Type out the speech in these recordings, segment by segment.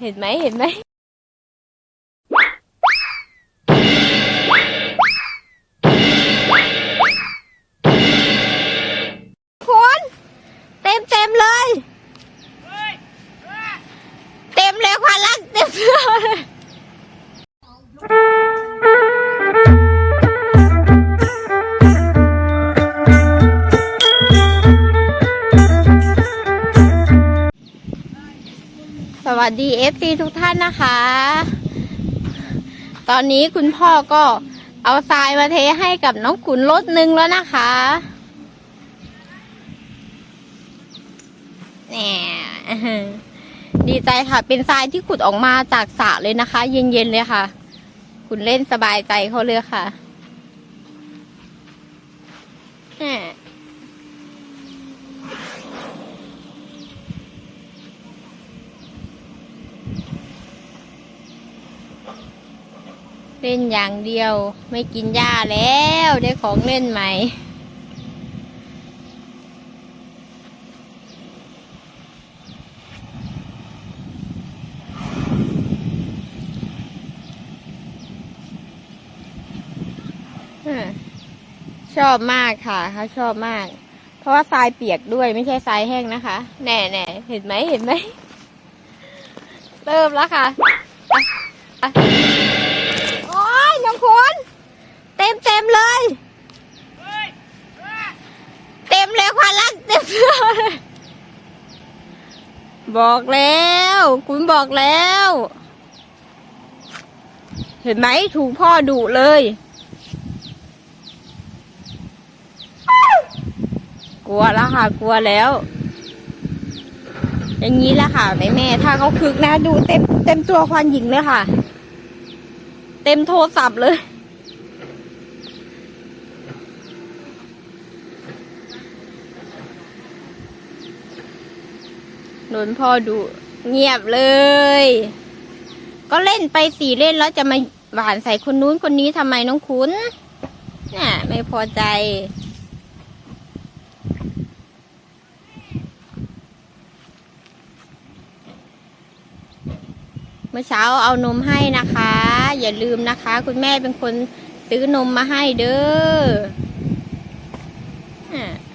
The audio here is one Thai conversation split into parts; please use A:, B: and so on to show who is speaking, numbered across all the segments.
A: เห็นไหมเห็นไหม สดีเอฟซีทุกท่านนะคะ ตอนนี้คุณพ่อก็เอาทรายมาเทให้กับน้องขุนรถนึงแล้วนะคะแหมดีใจค่ะ เป็นทรายที่ขุดออกมาจากสระเลยนะคะ เย็นๆเลยค่ะ คุณเล่นสบายใจเขาเลยค่ะแหม เล่นอย่างเดียวไม่กินหญ้าแล้วได้ของเล่นใหม่ ชอบมากค่ะเขาชอบมาก เพราะว่าทรายเปียกด้วยไม่ใช่ทรายแห้งนะคะ แน่แน่เห็นไหมเห็นไหม เริ่มแล้วค่ะ อ้ยน้องคุณเต็มเต็มเลย เต็มเลยควันลักเต็มเลยบอกแล้ว คุณบอกแล้ว เห็นไหมถูกพ่อดุเลยกลัวแล้วค่ะกลัวแล้ว อย่างนี้แหละค่ะแม่แม่ถ้าเขาคึกนะดูเต็มเต็มตัวควานหญิงเลยค่ะ เต็มโทรศัพท์เลย โดนพ่อดูเงียบเลย ก็เล่นไปสี่เล่นแล้วจะมาหวานใส่คนนู้นคนนี้ทำไมน้องคุณน่ะไม่พอใจ เมื่อเช้าเอานมให้นะคะ อย่าลืมนะคะ คุณแม่เป็นคนซื้อนมมาให้เด้ออ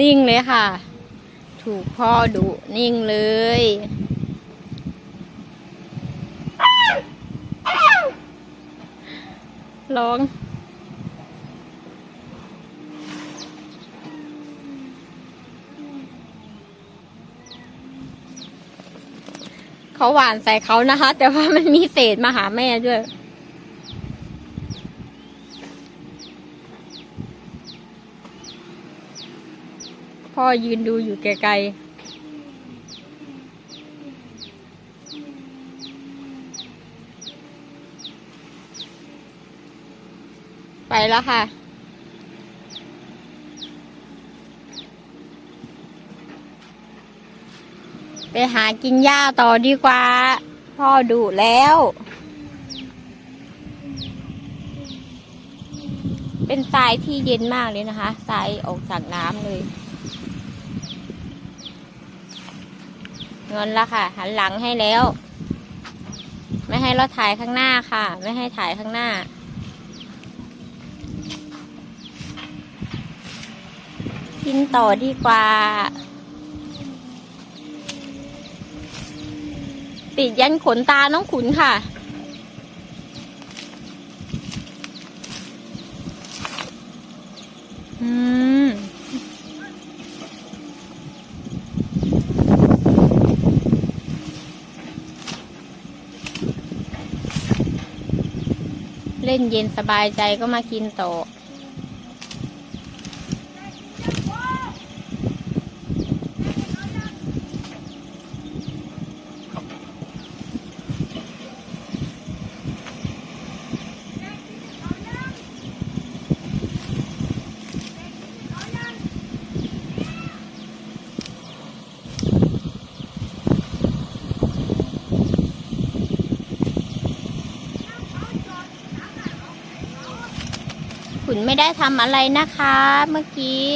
A: นิ่งเลยค่ะ ถูกพ่อดุนิ่งเลย ร้องเขาหวานใส่เขานะคะ แต่ว่ามันมีเศษมาหาแม่ด้วย พ่อยืนดูอยู่ไกลๆ ไปแล้วค่ะไปหากินหญ้าต่อดีกว่า พ่อดุแล้ว เป็นทรายที่เย็นมากเลยนะคะทรายออกจากน้ำเลย เงินละค่ะ หันหลังให้แล้ว ไม่ให้เราถ่ายข้างหน้าค่ะ ไม่ให้ถ่ายข้างหน้า กินต่อดีกว่า ติดยันขนตาน้องขุนค่ะ ล่นเย็นสบายใจก็มากินต่ออ นไม่ได้ทำอะไรนะคะ เมื่อกี้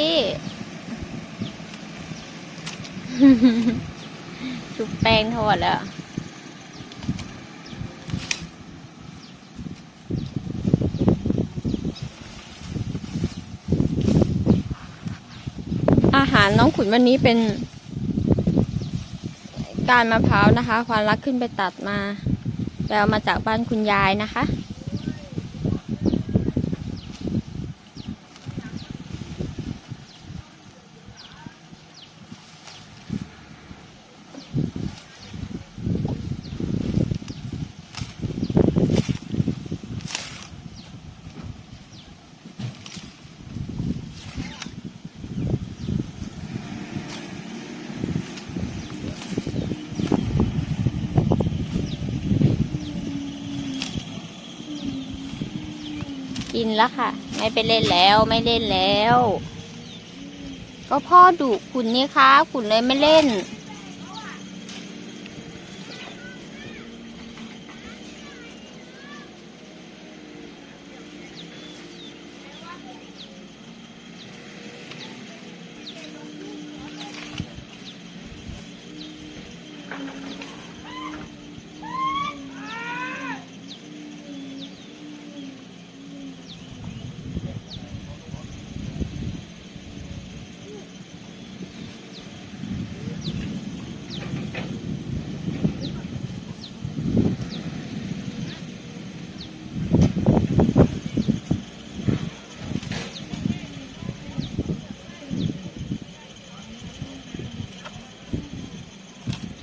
A: ชุบแป้งทอดแล้วอาหารน้องขุนวันนี้เป็น การมะพร้าวนะคะ ควานรักขึ้นไปตัดมาไปเอามาจากบ้านคุณยายนะคะ กินแล้วค่ะ ไม่ไปเล่นแล้วไม่เล่นแล้ว ก็พ่อดุคุณนี่คะคุณเลยไม่เล่น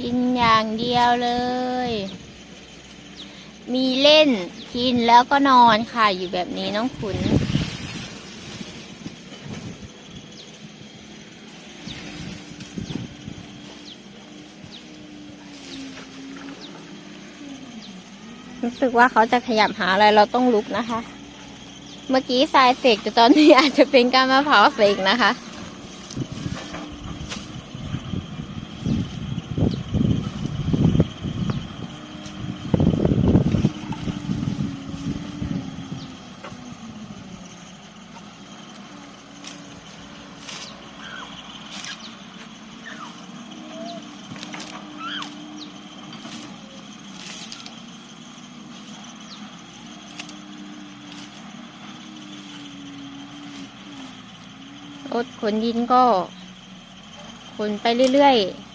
A: กินอย่างเดียวเลย มีเล่นกินแล้วก็นอนค่ะอยู่แบบนี้น้องขุน รู้สึกว่าเขาจะขยับหาอะไรเราต้องลุกนะคะ เมื่อกี้ทรายเสกแต่ตอนนี้อาจจะเป็นการมะพร้าวเสกนะคะ รถขนดินก็ขนไปเรื่อยๆ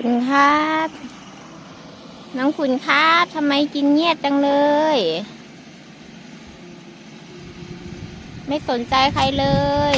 A: คุณครับ น้องคุณครับทำไมกินเงียบจังเลย ไม่สนใจใครเลย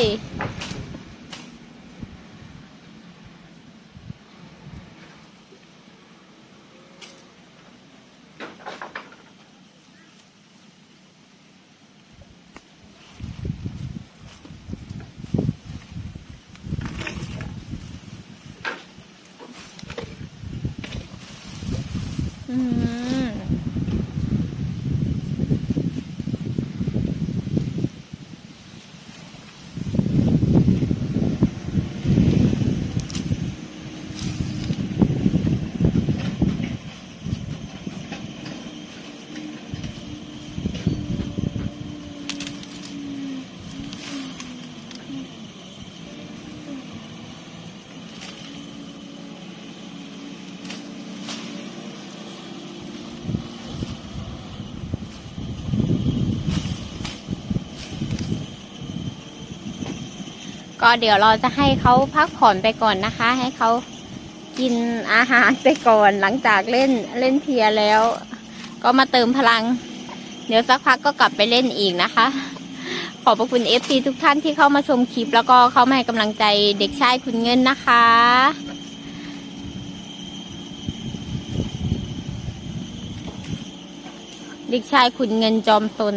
A: ก็เดี๋ยวเราจะให้เขาพักผ่อนไปก่อนนะคะ ให้เขากินอาหารไปก่อนหลังจากเล่นเล่นเพียแล้ว ก็มาเติมพลัง เดี๋ยวสักพักก็กลับไปเล่นอีกนะคะ ขอบพระคุณเอฟซีทุกท่านที่เข้ามาชมคลิป แล้วก็เข้ามาให้กำลังใจเด็กชายคุณเงินนะคะเด็กชายขุนเงินจอมซน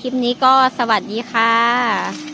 A: คลิปนี้ก็สวัสดีค่ะ